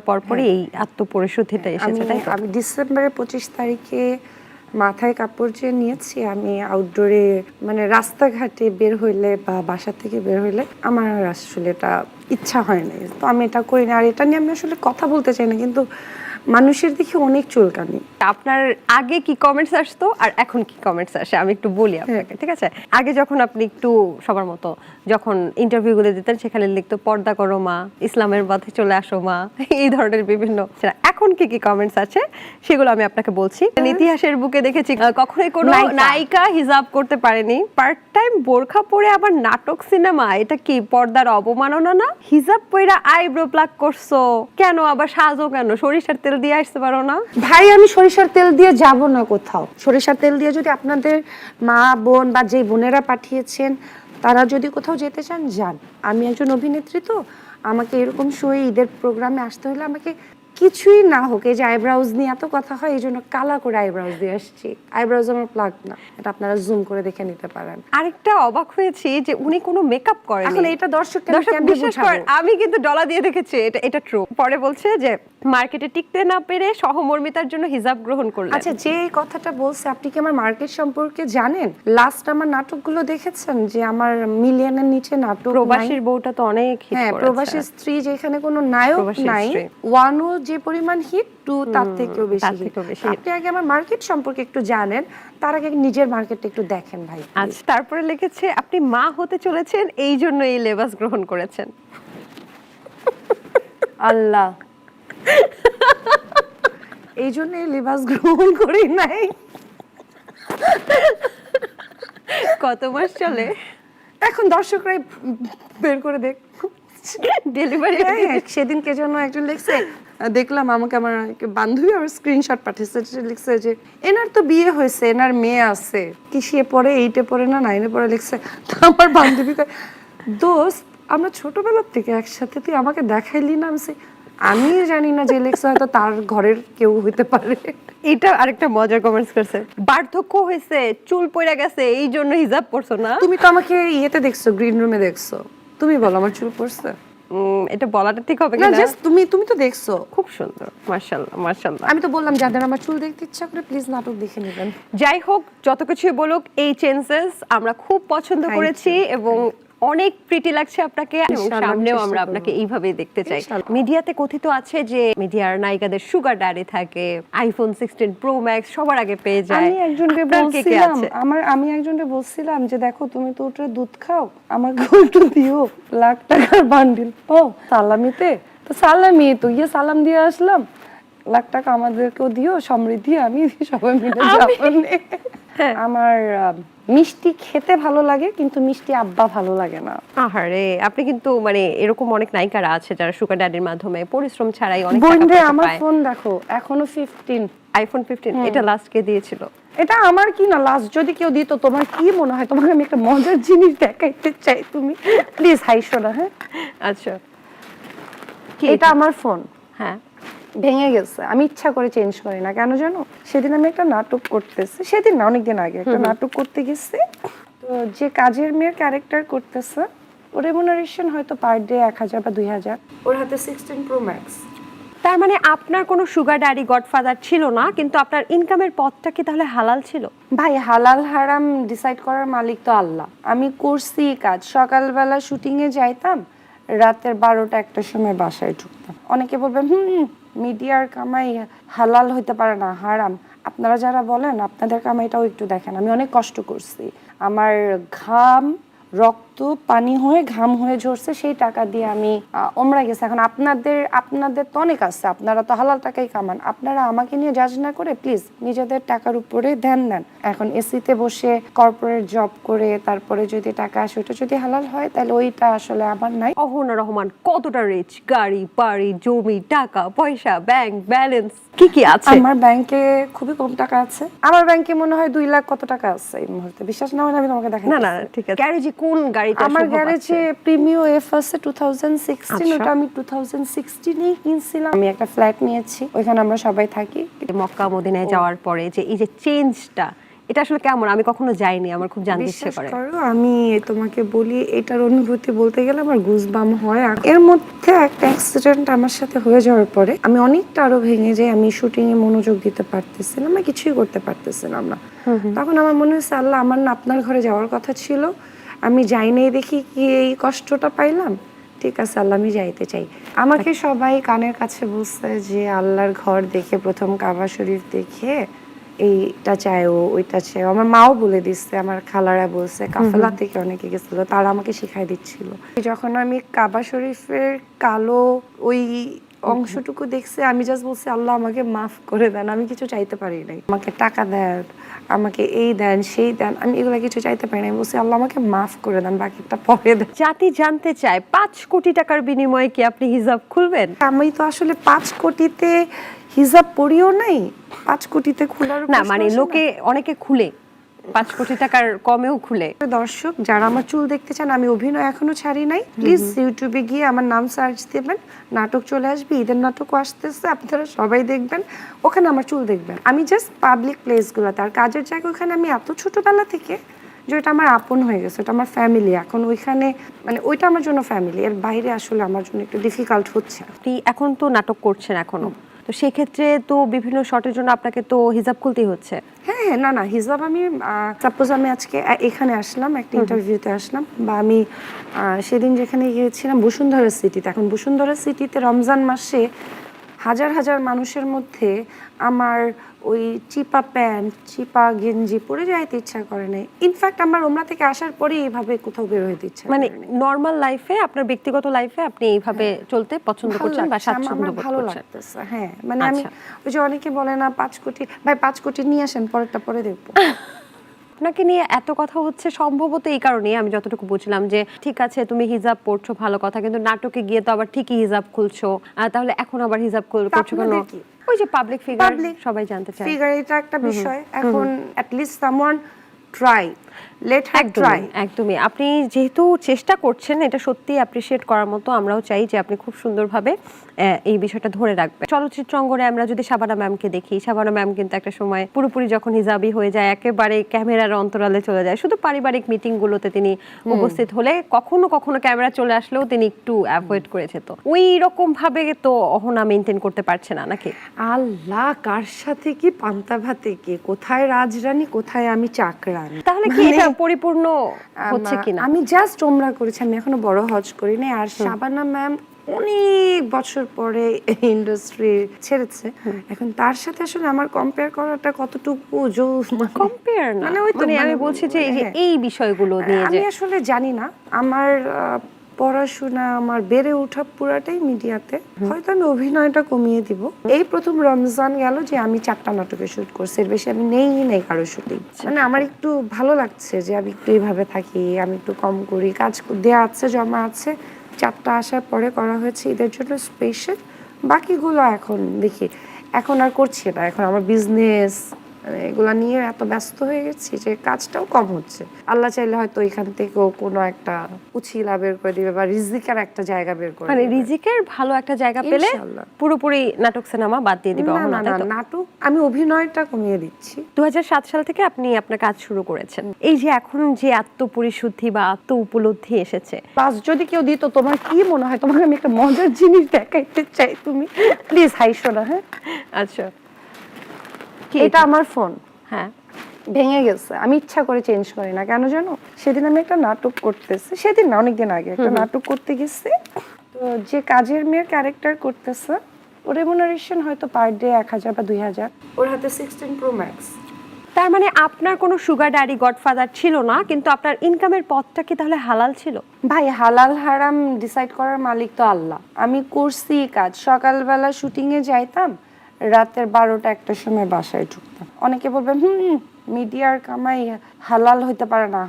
পরপরই এই আত্মপরিশুদ্ধিটা এসেছে তাই আমি ডিসেম্বরের পঁচিশ তারিখে মাথায় কাপড় যে নিয়েছি আমি আউটডোরে মানে রাস্তাঘাটে বের হইলে বা বাসা থেকে বের হইলে আমার আসলে এটা ইচ্ছা হয় না তো আমি এটা করি না। আর এটা নিয়ে আমি আসলে কথা বলতে চাই না কিন্তু মানুষের দেখি অনেক চুলকানি। আপনার আগে কি কমেন্টস আসতো আর এখন কি কমেন্টস আসে? আমি একটু বলি আপনাকে ঠিক আছে? আগে যখন আপনি একটু সবার মতো যখন ইন্টারভিউগুলো দিতেন সেখানে লিখতো পর্দা করো মা ইসলামের পথে চলে আসো মা এই ধরনের বিভিন্ন। এখন কি কি কমেন্টস আছে সেগুলো আমি আপনাকে বলছি। ইতিহাসের বুকে দেখেছি কখনোই কোনো নায়িকা। নায়িকা হিজাব করতে পারেনি। পার্ট টাইম বোরখা পরে আবার নাটক সিনেমা এটা কি পর্দার অবমাননা না? হিজাব পইরা আইব্রো প্লাক করছ কেন আবার সাজো কেন? সরিষার তেল দিয়ে আসতে পারো না? ভাই আমি সরিষার তেল দিয়ে যাব না কোথাও। সরিষার তেল দিয়ে যদি আপনাদের মা বোন বা যে বোনেরা পাঠিয়েছেন তারা যদি কোথাও যেতে চান যান। আমি একজন অভিনেত্রী তো আমাকে এরকম শোয়ে ঈদের প্রোগ্রামে আসতে হলে আমাকে কিছুই না হোক এই যে আইব্রাউজ নিয়ে এত কথা হয় এই জন্য কালা করে আইব্রাউজ দিয়ে আসছি। আইব্রাউজ আমার প্লাগ না। এটা আপনারা জুম করে দেখে নিতে পারেন। আরেকটা অবাক হয়েছি যে উনি কোনো মেকআপ করেন এখন এটা দর্শক বিশ্বাস করেন আমি কিন্তু ডলা দিয়ে দেখেছি এটা এটা ট্রু পরে বলছে যে মার্কেটে টিকতে না পেরে সহমর্মিতার জন্য হিজাব গ্রহণ করলেন। আচ্ছা যে কথাটা বলছে আপনি কি আমার মার্কেট সম্পর্কে জানেন? লাস্ট আমার নাটকগুলো দেখেছেন? যে আমার মিলিয়নের নিচে নাটক? প্রবাসীর বউটা তো অনেক হিট হ্যাঁ প্রবাসী স্ত্রী যেখানে কোনো নায়ক নাই। ওয়ানও যে পরিমাণ হিট টু তার থেকেও বেশি তার থেকেও বেশি আপনি আগে আমার মার্কেট সম্পর্কে একটু জানেন তার আগে নিজের মার্কেটটা একটু দেখেন ভাই আচ্ছা তারপরে লিখেছে আপনি মা হতে চলেছেন এই জন্য এই লেবাস গ্রহণ করেছেন। আল্লাহ। এই জন্য লেবাস গ্রহণ করি নাই। কত মাস চলে? এখন দর্শকরাই বের করে দেখ। ডেলিভারি হ্যাঁ, সেদিন কে যেন একজন লিখছে দেখলাম আমাকে আমার বান্ধবী আমার স্ক্রিনশট পাঠিয়েছে লিখছে যে এনার তো বিয়ে হয়েছে এনার মেয়ে আছে। কি সে পড়ে এইটে পড়ে না নাইনে পড়ে লিখছে? তো আমার বান্ধবী দোস্ত আমরা ছোটবেলার থেকে একসাথে তুই আমাকে দেখাইলি না আমি আমি জানি না যে লিখছে হয়তো তার ঘরের কেউ হইতে পারে। এটা আরেকটা মজার কমেন্টস করছে। বার্ধক্য হয়েছে চুল পড়ে গেছে এই জন্য হিজাব পরছো না? তুমি তো আমাকে ইয়েতে দেখছ গ্রিন রুমে দেখছ। তুমি বলো আমার চুল পড়ছে এটা বলাটা ঠিক হবে না জাস্ট তুমি তুমি তো দেখছ। খুব সুন্দর মার্শাল্লাহ মার্শাল্লাহ আমি তো বললাম যাদের আমার চুল দেখতে ইচ্ছা করে প্লিজ নাটক দেখে নেবেন। যাই হোক যত কিছুই বলুক এই চেঞ্জেস আমরা খুব পছন্দ করেছি এবং অনেক প্রিটি লাগছে আপনাকে সামনেও আমরা আপনাকে এইভাবেই দেখতে চাই। মিডিয়াতে কথিত আছে যে মিডিয়ার নায়িকাদের সুগার ড্যাডি থাকে আইফোন সিক্সটিন প্রো ম্যাক্স সবার আগে পেয়ে যায়। আমি একজনকে বলছিলাম আমার আমি একজনকে বলছিলাম যে দেখো তুমি তো ওটা দুধ খাও আমাকে একটু দিও লাখ টাকার বান্ডিল ও সালামিতে। তো সালামি তো ইয়ে সালাম দিয়ে আসলাম। লাখ টাকা আমাদেরকেও দিও সমৃদ্ধি আমি সবাই মিলে হ্যাঁ। আমার মিষ্টি খেতে ভালো লাগে কিন্তু মিষ্টি আব্বা ভালো লাগে না। আহারে আপনি কিন্তু মানে এরকম অনেক নায়িকারা আছে যারা সুগার ড্যাডির মাধ্যমে পরিশ্রম ছাড়াই অনেক বোন টাকা আমার ফোন দেখো এখনও ফিফটিন আইফোন ফিফটিন এটা লাস্ট কে দিয়েছিল। এটা আমার কি না লাস্ট যদি কেউ দিত তোমার কি মনে হয়? তোমাকে আমি একটা মজার জিনিস দেখাইতে চাই তুমি। প্লিজ হাইসো না হ্যাঁ? আচ্ছা। এটা আমার ফোন হ্যাঁ। ভেঙে গেছে। আমি ইচ্ছা করে চেঞ্জ করি না। কেন জানো? সেদিন আমি একটা নাটক করতেছি। সেদিন না অনেকদিন আগে একটা নাটক করতে গেছি। তো যে কাজের মেয়ের ক্যারেক্টার করতেছে ওর রেমুনারেশন হয়তো পার ডে এক হাজার বা দুই হাজার। ওর হাতে সিক্সটিন প্রো ম্যাক্স তার মানে আপনার কোনো সুগার ড্যাডি গডফাদার ছিল না কিন্তু আপনার ইনকামের পথটা কি তাহলে হালাল ছিল? ভাই হালাল হারাম ডিসাইড করার মালিক তো আল্লাহ। আমি করছি কাজ। সকালবেলা শুটিং এ যাইতাম রাতের বারোটা একটার সময় বাসায় ঢুকতাম। অনেকে বলবেন হুম মিডিয়ার কামাই হালাল হইতে পারে না, হারাম। আপনারা যারা বলেন, আপনাদের কামাইটাও একটু দেখেন। আমি অনেক কষ্ট করছি। আমার ঘাম রক্ত পানি হয়ে ঘাম হয়ে ঝরছে সেই টাকা দিয়ে আমি ওমরা গেছি। এখন আপনাদের আপনাদের তো অনেক আছে আপনারা তো হালাল টাকাই কামান। আপনারা আমাকে নিয়ে জাজ না করে প্লিজ নিজেদের টাকার উপরে ধ্যান দেন। এখন এসিতে বসে কর্পোরেট জব করে তারপরে যদি টাকা আসে ওটা যদি হালাল হয় তাহলে ওইটা আসলে আমার নাই। অহনা রহমান কতটা রিচ গাড়ি বাড়ি জমি টাকা পয়সা ব্যাংক ব্যালেন্স কি কি আছে? আমার ব্যাংকে খুবই কম টাকা আছে। আমার ব্যাংকে মনে হয় দুই লাখ কত টাকা আছে এই মুহূর্তে? বিশ্বাস না হলে আমি তোমাকে দেখাই না না না, ঠিক আছে। গ্যারেজে কোন গাড়িটা আমার গ্যারেজে প্রিমিও এফ আছে টু থাউজেন্ড সিক্সটিন আচ্ছা। ওটা আমি টু থাউজেন্ড সিক্সটিনেই কিনছিলাম। আমি একটা ফ্ল্যাট নিয়েছি ওইখানে আমরা সবাই থাকি। মক্কা মদিনায় যাওয়ার পরে যে এই যে চেঞ্জটা এটা আসলে কেমন? আমি কখনো যাইনি আমার খুব জানতে ইচ্ছে করে। আমি তোমাকে বলি এটার অনুভূতি বলতে গেলে আমার গুজবাম হয়। আর এর মধ্যে একটা অ্যাক্সিডেন্ট আমার সাথে হয়ে যাওয়ার পরে আমি অনেকটা আরও ভেঙে যাই আমি শুটিং এ মনোযোগ দিতে পারতেছিলাম না কিছুই করতে পারতেছিলাম না। তখন আমার মনে হয়েছে আল্লাহ আমার না আপনার ঘরে যাওয়ার কথা ছিল আমি যাই নাই দেখি কি এই কষ্টটা পাইলাম? ঠিক আছে আল্লাহ আমি যাইতে চাই। আমাকে সবাই কানের কাছে বলছে যে আল্লাহর ঘর দেখে প্রথম কাবা শরীফ দেখে এইটা চায় ও ওইটা চায় ও। আমার মাও বলে দিচ্ছে আমার খালারা বলছে কাফেলা থেকে অনেকে গেছিল তারা আমাকে শিখাই দিচ্ছিল। যখন আমি কাবা শরীফের কালো ওই অংশটুকু দেখছে আমি জাস্ট বলছি আল্লাহ আমাকে মাফ করে দেন আমি কিছু চাইতে পারি নাই। আমাকে টাকা দেন আমাকে এই দেন সেই দেন আমি এগুলো কিছু চাইতে পারি না আমি বলছি আল্লাহ আমাকে মাফ করে দেন বাকিটা পরে দেন। জাতি জানতে চায় পাঁচ কোটি টাকার বিনিময়ে কি আপনি হিজাব খুলবেন? আমি তো আসলে পাঁচ কোটিতে হিসাব পড়িও নাই পাঁচ কোটিতে খোলার না মানে লোকে অনেকে খুলে। পাঁচ কোটি টাকার কমেও খুলে। দর্শক যারা আমার চুল দেখতে চান আমি অভিনয় এখনও ছাড়ি নাই। প্লিজ ইউটিউবে গিয়ে আমার নাম সার্চ দেবেন নাটক চলে আসবে ঈদের নাটকও আসতেছে আপনারা সবাই দেখবেন ওখানে আমার চুল দেখবেন। আমি জাস্ট পাবলিক প্লেসগুলোতে আর কাজের জায়গা ওখানে আমি এত ছোটবেলা থেকে যে ওটা আমার আপন হয়ে গেছে ওটা আমার ফ্যামিলি এখন ওইখানে মানে ওইটা আমার জন্য ফ্যামিলি এর বাইরে আসলে আমার জন্য একটু ডিফিকাল্ট হচ্ছে আপনি এখন তো নাটক করছেন এখনও। তো সেক্ষেত্রে তো বিভিন্ন শটের জন্য আপনাকে তো হিজাব খুলতেই হচ্ছে। হ্যাঁ হ্যাঁ না না হিজাব আমি সাপোজ আমি আজকে এখানে আসলাম একটা ইন্টারভিউতে আসলাম বা আমি সেদিন যেখানে গিয়েছিলাম বসুন্ধরা সিটিতে এখন বসুন্ধরা সিটিতে রমজান মাসে হাজার হাজার মানুষের মধ্যে আমার ওই চিপা প্যান্ট চিপা গেঞ্জি পরে যাইতে ইচ্ছা করে নাই। ইনফ্যাক্ট আমার ওমরা থেকে আসার পরে এইভাবে কোথাও বের হইতে ইচ্ছা মানে নর্মাল লাইফে আপনার ব্যক্তিগত লাইফে আপনি এইভাবে চলতে পছন্দ করছেন বা স্বাচ্ছন্দ্য বোধ ভালো লাগতেছে হ্যাঁ। মানে আমি আচ্ছা। ওই যে অনেকে বলে না পাঁচ কোটি ভাই পাঁচ কোটি নিয়ে আসেন পরেরটা পরে দেখব। আপনাকে নিয়ে এত কথা হচ্ছে সম্ভবত এই কারণে আমি যতটুকু বুঝলাম যে ঠিক আছে তুমি হিজাব পড়ছো ভালো কথা কিন্তু নাটকে গিয়ে তো আবার ঠিকই হিজাব খুলছো। তাহলে এখন আবার হিজাব করছ কেন? ওই যে পাবলিক ফিগার সবাই জানতে চায়। ফিগার এটা একটা বিষয়। এখন at least someone try let have try একদমই। আপনি যেহেতু চেষ্টা করছেন এটা সত্যি অ্যাপ্রিসিয়েট করার মতো আমরাও চাই যে আপনি খুব সুন্দরভাবে এই বিষয়টা ধরে রাখবেন। চলচ্চিত্র অঙ্গনে আমরা যদি শাবানা ম্যামকে দেখি শাবানা ম্যাম কিন্তু একটা সময় পুরোপুরি যখন হিজাবি হয়ে যায় একেবারে ক্যামেরার অন্তরালে চলে যায়। শুধু পারিবারিক মিটিং গুলোতে তিনি উপস্থিত হলে কখনো কখনো ক্যামেরা চলে আসলেও তিনি একটু অ্যাভয়েড করেছে তো। ওই রকম ভাবে তো অহনা মেনটেন করতে পারছে না নাকি? আল্লাহ কার সাথে কি পান্তা ভাতে কি? কোথায় রাজরানী কোথায় আমি চাকরানি তাহলে কি এটা পরিপূর্ণ হচ্ছে কিনা? আমি জাস্ট ওমরা করেছি আমি এখনও বড় হজ করি নাই আর শাবানা ম্যাম অনেক বছর পরে ইন্ডাস্ট্রি ছেড়েছে। এখন তার সাথে আসলে আমার কম্পেয়ার করাটা কতটুকু কম্পেয়ার না। মানে ওই তো, মানে আমি মানে- বলছি যে এই হ্যাঁ। এই বিষয়গুলো নিয়ে আমি আসলে জানি না। আমার পড়াশোনা আমার বেড়ে ওঠা পুরাটাই মিডিয়াতে। হয়তো আমি অভিনয়টা কমিয়ে দিব। এই প্রথম রমজান গেল যে আমি চারটা নাটকে শুট করছি, এর বেশি আমি নেই নেই কারও শুটিং মানে আমার একটু ভালো লাগছে যে আমি একটু এইভাবে থাকি, আমি একটু কম করি, কাজ দেয়া আছে, জমা আছে। চারটা আসার পরে করা হয়েছে, এদের জন্য স্পেশাল বাকিগুলো এখন দেখি, এখন আর করছি না, এখন আমার বিজনেস এগুলা নিয়ে এত ব্যস্ত হয়ে গেছি যে কাজটাও কম হচ্ছে। আল্লাহ চাইলে হয়তো এখান থেকেও কোনো একটা উছিলা বের করে দিবে বা রিজিকের একটা জায়গা বের করে মানে রিজিকের ভালো একটা জায়গা পেলে পুরোপুরি নাটক সিনেমা বাদ দিয়ে দিবে না না নাটক আমি অভিনয়টা কমিয়ে দিচ্ছি। দু হাজার সাত সাল থেকে আপনি আপনার কাজ শুরু করেছেন। এই যে এখন যে আত্মপরিশুদ্ধি বা আত্ম উপলব্ধি এসেছে। প্লাস যদি কেউ দিত তোমার কি মনে হয়? তোমাকে আমি একটা মজার জিনিস দেখাইতে চাই তুমি? প্লিজ হাইশো না হ্যাঁ? আচ্ছা। এটা আমার ফোন হ্যাঁ। ভেঙে গেছে। আমি ইচ্ছা করে চেঞ্জ করি না। কেন জানো? সেদিন আমি একটা নাটক করতেছি। সেদিন না অনেকদিন আগে একটা নাটক করতে গেছি। তো যে কাজের মেয়ের ক্যারেক্টার করতেছে ওর রেমুনারেশন হয়তো পার ডে এক হাজার বা দুই হাজার। ওর হাতে সিক্সটিন প্রো ম্যাক্স তার মানে আপনার কোনো সুগার ড্যাডি গডফাদার ছিল না কিন্তু আপনার ইনকামের পথটা কি তাহলে হালাল ছিল? ভাই হালাল হারাম ডিসাইড করার মালিক তো আল্লাহ। আমি করছি কাজ। সকালবেলা শুটিং এ যাইতাম রাতের বারোটা একটার সময় বাসায় ঢুকতাম। অনেকে বলবেন হুম মিডিয়ার কামাই হালাল হইতে পারে না